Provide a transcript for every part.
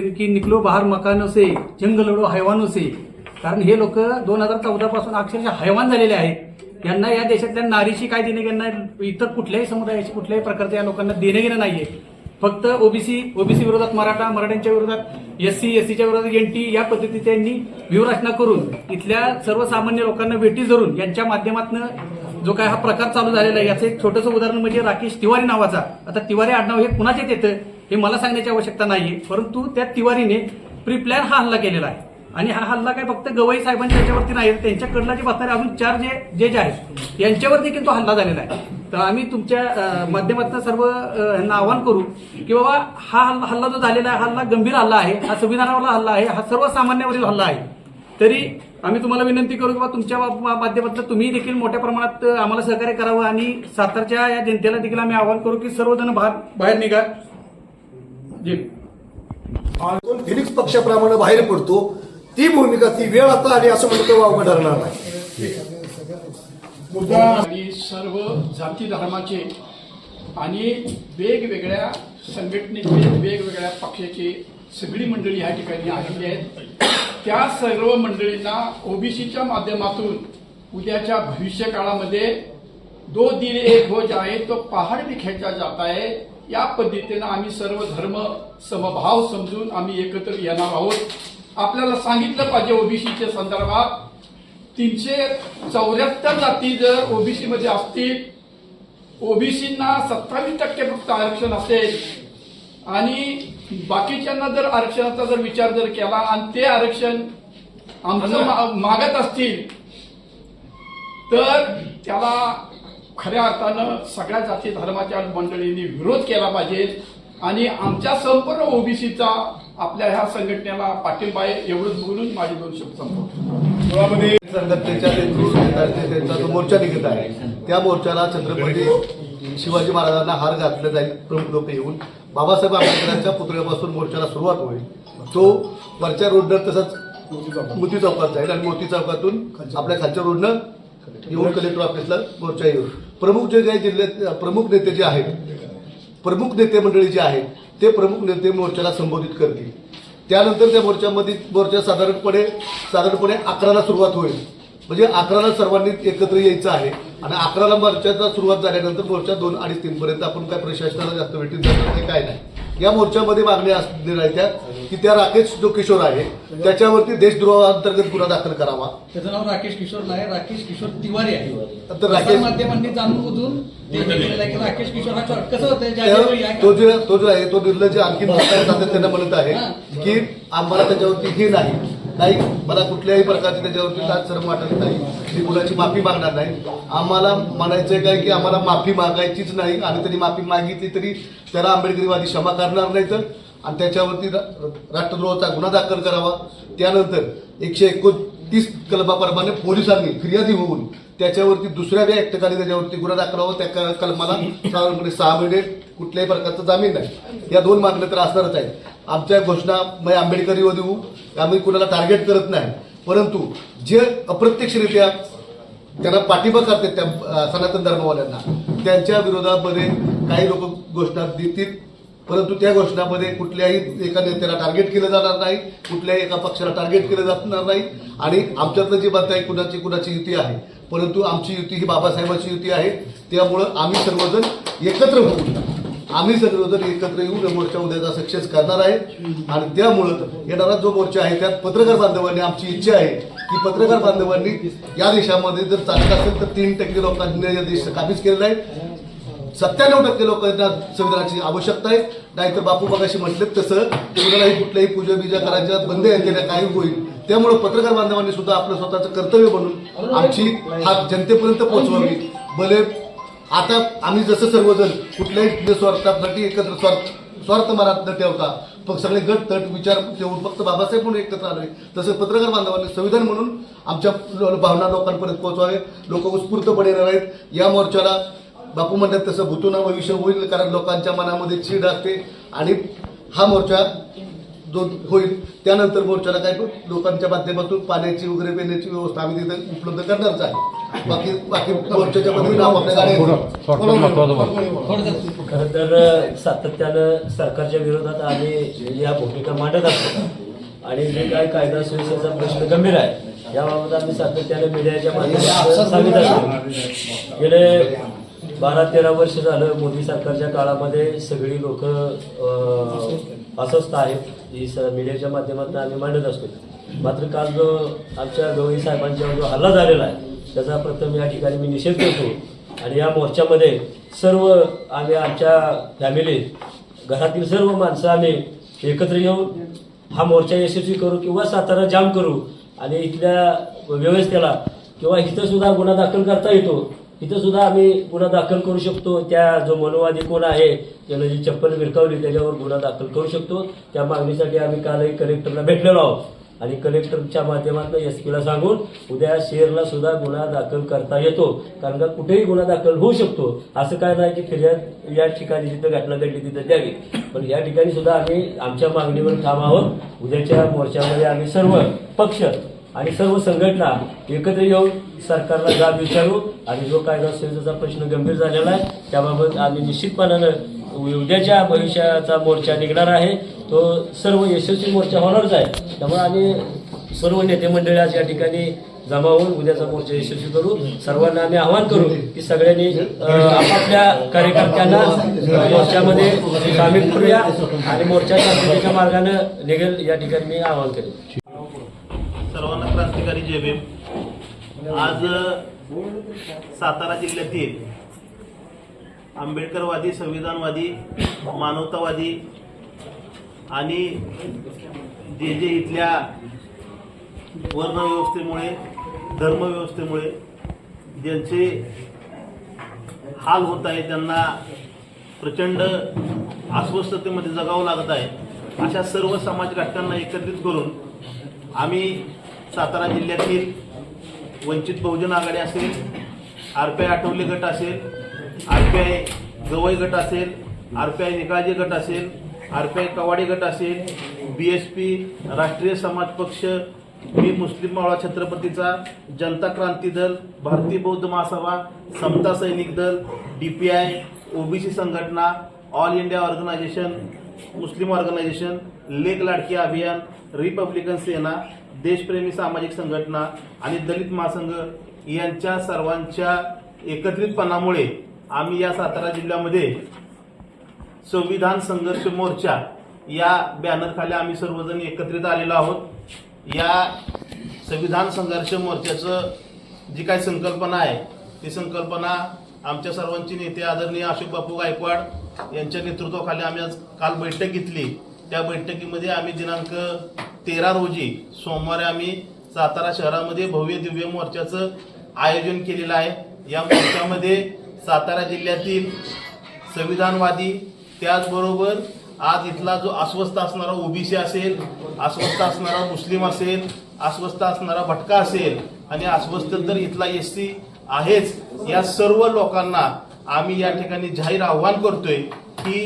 की निकलो बाहर मकानो से जंग लढो हैवानो से. कारण हे लोक दोन हजार चौदापासून अक्षरशः हैवान झालेले आहेत. यांना या देशातल्या नारीशी काय देणं घेणं इतर कुठल्याही समुदायाशी कुठल्याही प्रकारचं या लोकांना देणं घेणं नाहीये. फक्त ओबीसी ओबीसी विरोधात मराठा मराठ्यांच्या विरोधात एस सी एस सीच्या विरोधात एनटी या पद्धतीची त्यांनी व्यूहरचना करून इथल्या सर्वसामान्य लोकांना भेटी धरून यांच्या माध्यमातून जो काय हा प्रकार चालू झालेला आहे याचं एक छोटंसं उदाहरण म्हणजे राकेश तिवारी नावाचा. आता तिवारी आडनाव हे कुणाचे येतं? हे मला सांगण्याची आवश्यकता नाहीये परंतु त्या तिवारीने प्री प्लॅन हा हल्ला केलेला आहे. आणि हा हल्ला काय फक्त गवई साहेबांच्या याच्यावरती नाही तर त्यांच्याकडला जे बसणारे अजून चार जे जे जे आहेत यांच्यावर देखील तो हल्ला झालेला आहे. तर आम्ही तुमच्या माध्यमातून सर्व यांना आवाहन करू की बाबा हा हल्ला हल्ला जो झालेला आहे हल्ला गंभीर हल्ला आहे हा संविधानावरला हल्ला आहे हा सर्वसामान्यावरील हल्ला आहे. तरी आम्ही तुम्हाला विनंती करू की बा तुमच्या माध्यमातून तुम्ही देखील मोठ्या प्रमाणात आम्हाला सहकार्य करावं आणि सातारच्या या जनतेला देखील आम्ही आवाहन करू की सर्वजण बाहेर बाहेर निघा. फिनिक्स पक्षाप्रमाणे बाहेर पडतो ती भूमिका ती वेळ आता आली असं म्हणतो वावगं ठरणार नाही. आणि सर्व जाती धर्माचे आणि वेगवेगळ्या संघटनेचे वेगवेगळ्या पक्षाचे सगळी मंडळी ह्या ठिकाणी आलेली आहेत. त्या सर्व मंडळींना ओबीसीच्या माध्यमातून उद्याच्या भविष्य काळामध्ये दो दिल एक हो जाए तो पहाड भी खेचा जाता है या पद्धतीनं आम्ही सर्व धर्म समभाव समजून आम्ही एकत्र येणार आहोत. आपल्याला सांगितलं पाहिजे ओबीसीच्या संदर्भात तीनशे चौऱ्याहत्तर जाती जर ओबीसी मध्ये असतील ओबीसींना सत्तावीस टक्के फक्त आरक्षण असेल. आणि बाकीच्यांना जर आरक्षणाचा जर विचार जर केला आणि ते आरक्षण आमचं मागत असतील तर त्याला खऱ्या अर्थानं सगळ्या जाती धर्माच्या मंडळींनी विरोध केला पाहिजे आणि आमच्या संपूर्ण ओबीसीचा आपल्या ह्या संघटनेला पाठिंबा आहे एवढंच बोलून माझे दोन शब्द संपवतो. संघटनेच्या त्यांचा जो मोर्चा निघत आहे. त्या मोर्चाला छत्रपती शिवाजी महाराजांना हार घातलं जाईल प्रमुख लोक येऊन. बाबासाहेब आंबेडकरांच्या पुतळ्यापासून मोर्चाला सुरुवात होईल. तो वरच्या रोडनं तसंच मोती चौकात जाईल आणि मोती चौकातून आपल्या खालच्या रोडनं येऊन कलेक्टर ऑफिसला मोर्चा येऊन प्रमुख जे काही जिल्ह्यात प्रमुख नेते जे आहेत प्रमुख नेते मंडळी जे आहेत ते प्रमुख नेते मोर्चाला संबोधित करतील. त्यानंतर त्या मोर्चामध्ये मोर्चा साधारणपणे साधारणपणे अकराला सुरुवात होईल. म्हणजे अकराला सर्वांनी एकत्र यायचं आहे. आणि अकराला मोर्चाचा सुरुवात झाल्यानंतर मोर्चा दोन अडीच तीनपर्यंत आपण काय प्रशासनाला जास्त भेटीत जाणार ते काय नाही. या मोर्चामध्ये मागण्या असणार आहेत त्या की त्या राकेश जो किशोर आहे त्याच्यावरती देशद्रोहाअंतर्गत गुन्हा दाखल करावा. त्याचं नाव राकेश किशोर नाही राकेश किशोर तिवारी आहे. तर राकेश माध्यमांनी जाणून बुजून राकेश किशोर हा कसं होतं तो जो तो जो आहे तो निर्लज्ज आणखी सातत्यानं म्हणत आहे की आम्हाला त्याच्यावरती हे नाही. नाही मला कुठल्याही प्रकारची त्याच्यावरती शरम वाटत नाही. मी कुणाची माफी मागणार नाही. आम्हाला म्हणायचंय काय की आम्हाला माफी मागायचीच नाही आणि त्यांनी माफी मागितली तरी त्याला आंबेडकरीवादी क्षमा करणार नाही तर आणि त्याच्यावरती रा- राष्ट्रद्रोहाचा गुन्हा दाखल करावा. त्यानंतर एकशे एकोणतीस कलमाप्रमाणे पोलिसांनी फिर्यादी होऊन त्याच्यावरती दुसऱ्या बी ऍक्टखाली त्याच्यावरती गुन्हा दाखल व्हावा. त्या कलमाला साधारणपणे सहा महिने कुठल्याही प्रकारचा जामीन नाही. या दोन मागण्या तर असणारच आहेत. आमच्या घोषणा म्हणजे आंबेडकरी देऊ आम्ही कुणाला टार्गेट करत नाही. परंतु जे अप्रत्यक्षरित्या त्यांना पाठिंबा करतात त्या सनातन धर्मवाल्यांना त्यांच्या विरोधामध्ये काही लोक घोषणा देतील परंतु त्या घोषणामध्ये कुठल्याही एका नेत्याला टार्गेट केलं जाणार नाही कुठल्याही एका पक्षाला टार्गेट केलं जाणार नाही. आणि आमच्यातलं जी बात आहे कुणाची कुणाची युती आहे परंतु आमची युती ही बाबासाहेबांची युती आहे. त्यामुळं आम्ही सर्वजण एकत्र होऊ. आम्ही सर्वजण एकत्र येऊन मोर्चा उद्याचा सक्सेस करणार आहे. आणि त्यामुळं येणारा जो मोर्चा आहे त्यात पत्रकार बांधवांनी आमची इच्छा आहे की पत्रकार बांधवांनी या देशामध्ये जर चालत असेल तर तीन टक्के लोकांनी या देश काबीज केलेला आहे. सत्त्याण्णव टक्के लोकांना संविधानाची आवश्यकता आहे. नाहीतर बापू मगाशी म्हटले तसं कुणालाही कुठल्याही पूजा बिजा करायच्या बंद केल्या काही होईल. त्यामुळे पत्रकार बांधवांनी सुद्धा आपलं स्वतःचं कर्तव्य म्हणून आमची हा जनतेपर्यंत पोहोचवावी. भले आता आम्ही जसं सर्वजण कुठल्याही स्वार्थासाठी एकत्र स्वार्थ स्वार्थ मनात न ठेवता फक्त सगळे गट तट विचार ठेवून फक्त बाबासाहेब म्हणून एकत्र आले तसं पत्रकार बांधवांनी संविधान म्हणून आमच्या भावना लोकांपर्यंत पोहोचवावे. लोक उत्स्फूर्तपणे येणार आहेत. या मोर्चाला बापू म्हणतात तसं भूतूना भविष्य होईल कारण लोकांच्या मनामध्ये चीड असते आणि हा मोर्चा जो होईल त्यानंतर मोर्चाला काय? लोकांच्या माध्यमातून पाण्याची वगैरे पिण्याची व्यवस्था आम्ही तिथे उपलब्ध करणारच आहे. बाकी बाकी मोर्चाच्या खरं तर सातत्यानं सरकारच्या विरोधात आम्ही या भूमिका मांडत असतो. आणि जे काय कायदा सुव्यवस्थेचा प्रश्न गंभीर आहे याबाबत आम्ही सातत्याने मीडियाच्या माध्यमातून सांगत असतो गेले बारा तेरा वर्ष झालं मोदी सरकारच्या काळामध्ये सगळी लोक अस्वस्थ आहेत. ही स मीडियाच्या माध्यमातून आम्ही मांडत असतो. मात्र काल जो आमच्या गवळी साहेबांच्यावर जो हल्ला झालेला आहे त्याचा प्रथम या ठिकाणी मी निषेध करतो. आणि या मोर्चामध्ये सर्व आम्ही आमच्या फॅमिलीत घरातील सर्व माणसं आम्ही एकत्र येऊन हा मोर्चा यशस्वी करू किंवा सातारा जाम करू आणि इथल्या व्यवस्थेला किंवा इथं सुद्धा गुन्हा दाखल करता येतो इथं सुद्धा आम्ही गुन्हा दाखल करू शकतो. त्या जो मनोवादी कोण आहे त्यानं जी चप्पल विरकावली त्याच्यावर गुन्हा दाखल करू शकतो. त्या मागणीसाठी आम्ही कालही कलेक्टरला भेटलेलो आहोत. आणि कलेक्टरच्या माध्यमातून एस पीला सांगून उद्या शेअरला सुद्धा गुन्हा दाखल करता येतो. कारण का कुठेही गुन्हा दाखल होऊ शकतो. असं काय नाही की फिर्याद या ठिकाणी जिथं घटना घडली तिथं द्यावी. पण या ठिकाणी सुद्धा आम्ही आमच्या मागणीवर ठाम आहोत. उद्याच्या मोर्चामध्ये आम्ही सर्व पक्ष आणि सर्व संघटना एकत्र येऊन सरकारला जाब विचारू आणि जो कायदा सुव्यवस्थेचा प्रश्न गंभीर झालेला आहे. त्याबाबत आम्ही निश्चितपणानं उद्याच्या भविष्याचा मोर्चा निघणार आहे. तो सर्व यशस्वी मोर्चा होणारच आहे. त्यामुळे आम्ही सर्व नेते मंडळी आज या ठिकाणी जमा होऊन उद्याचा मोर्चा यशस्वी करू. सर्वांना आम्ही आवाहन करू की सगळ्यांनी आपापल्या कार्यकर्त्यांना मोर्चामध्ये सामील करूया आणि मोर्चा शांततेच्या मार्गानं निघेल या ठिकाणी मी आवाहन करेन. सर्वांना क्रांतिकारी जय भीम. आज सातारा जिल्ह्यातील आंबेडकरवादी संविधानवादी मानवतावादी आणि जे जे इथल्या वर्णव्यवस्थेमुळे धर्मव्यवस्थेमुळे ज्यांचे हाल होत आहे त्यांना प्रचंड अस्वस्थतेमध्ये जगावं लागत आहे अशा सर्व समाज घटकांना एकत्रित करून आम्ही सातारा जिल्ह्यातील वंचित बहुजन आघाडी असेल आर पी आय आठवले गट असेल आर पी आय गवई गट असेल आर पी आय निकाळजे गट असेल आर पी आय कवाडी गट असेल बी एस पी राष्ट्रीय समाज पक्ष मी मुस्लिम मावळा छत्रपतीचा जनता क्रांती दल भारतीय बौद्ध Mahasabha Samata Sainik Dal D P I OBC संघटना All India organisation Muslim organisation Lek Ladki Abhiyan Republican Sena देशप्रेमी सामाजिक संघटना आणि दलित महासंघ यांच्या सर्वांच्या एकत्रितपणामुळे आम्ही या सातारा जिल्ह्यामध्ये संविधान संघर्ष मोर्चा या बॅनरखाली आम्ही सर्वजण एकत्रित आलेलो आहोत. या संविधान संघर्ष मोर्चाचं जी काही संकल्पना आहे ती संकल्पना आमच्या सर्वांची नेते आदरणीय अशोक बापू गायकवाड यांच्या नेतृत्वाखाली आम्ही आज काल बैठक घेतली. त्या बैठकीमध्ये आम्ही दिनांक तेरा रोजी सोमवारी आम्ही सातारा शहरामध्ये भव्य दिव्य मोर्चाचं आयोजन केलेलं आहे. या मोर्चामध्ये सातारा जिल्ह्यातील संविधानवादी त्याचबरोबर आज इथला जो अस्वस्थ असणारा ओबीसी असेल अस्वस्थ असणारा मुस्लिम असेल अस्वस्थ असणारा भटका असेल आणि अस्वस्थ तर इथला एस सी आहेच या सर्व लोकांना आम्ही या ठिकाणी जाहीर आव्हान करतोय की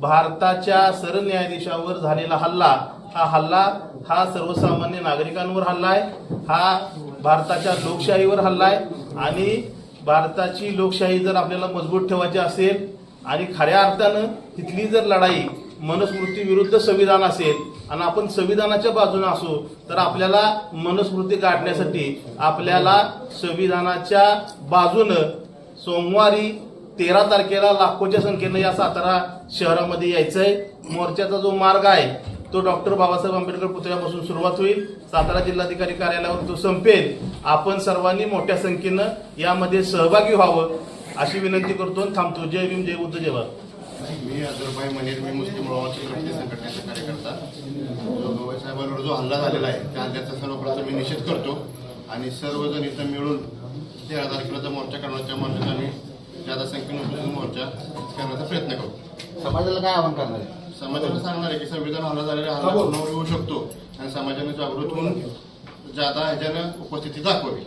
भारताच्या सरन्यायाधीशावर झालेला हल्ला हा हल्ला हा सर्वसामान्य नागरिकांवर हल्ला आहे. हा भारताच्या लोकशाहीवर हल्ला आहे. आणि भारताची लोकशाही जर आपल्याला मजबूत ठेवायची असेल आणि खऱ्या अर्थानं तिथली जर लढाई मनुस्मृती विरुद्ध संविधान असेल आणि आपण संविधानाच्या बाजूने असू तर आपल्याला मनुस्मृती काढण्यासाठी आपल्याला संविधानाच्या बाजूनं सोमवारी तेरा तारखेला लाखोच्या संख्येनं या सातारा शहरामध्ये यायचं आहे मोर्चाचा जो मार्ग आहे तो डॉक्टर बाबासाहेब आंबेडकर पुतळ्यापासून सुरुवात होईल. सातारा जिल्हाधिकारी कार्यालयावर तो संपेल. आपण सर्वांनी मोठ्या संख्येनं यामध्ये सहभागी व्हावं अशी विनंती करतो आणि थांबतो. जय भीम जय बुद्ध जय भारत. मी अजरभाई मनेर मी मुस्लिम मुळाची क्रांती संघटनेचा कार्यकर्ता. जो गवई साहेबांवर जो हल्ला झालेला आहे त्या हल्ल्याचा सर्वप्रथम मी निषेध करतो. आणि सर्वजण इथं मिळून तेरा तारखेला मोर्चा करण्याच्या मार्गाने आम्ही जादा संख्येने मोर्चा करण्याचा प्रयत्न करू समाजाला काय आव्हान करणार आहे? समाजाला सांगणार आहे की संविधान हल्ला झालेला हल्ला येऊ शकतो. आणि समाजाने जागृत होऊन जादा ह्याच्यानं उपस्थिती दाखवावी.